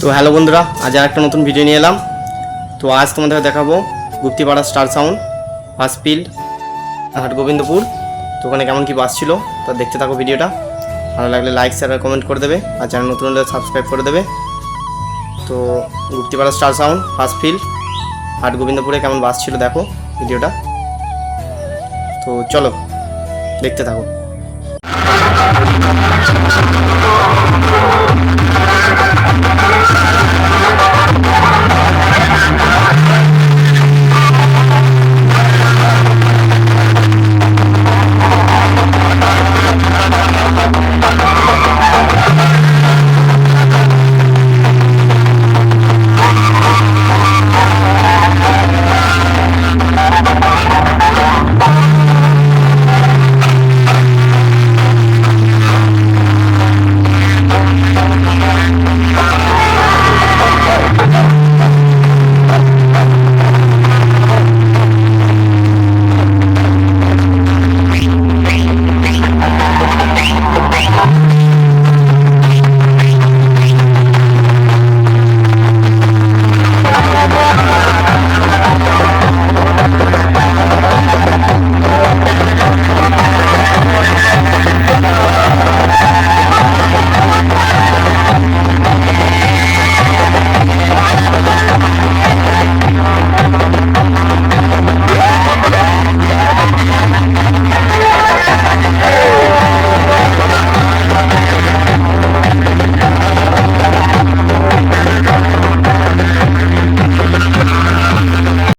তো হ্যালো বন্ধুরা, আজ আর একটা নতুন ভিডিও নিয়ে এলাম। তো আজ তোমাদের দেখাবো Guptipara star sound first field হাট গোবিন্দপুর তো ওখানে কেমন কি বাস ছিল, তো দেখতে থাকো ভিডিওটা ভালো লাগলে লাইক শেয়ার আর কমেন্ট করে দেবে, আর চ্যানেল নতুন হলে সাবস্ক্রাইব করে দেবে। তো Guptipara star sound first field হাট গোবিন্দপুরে কেমন বাস ছিল দেখো ভিডিওটা তো চলো, দেখতে থাকো।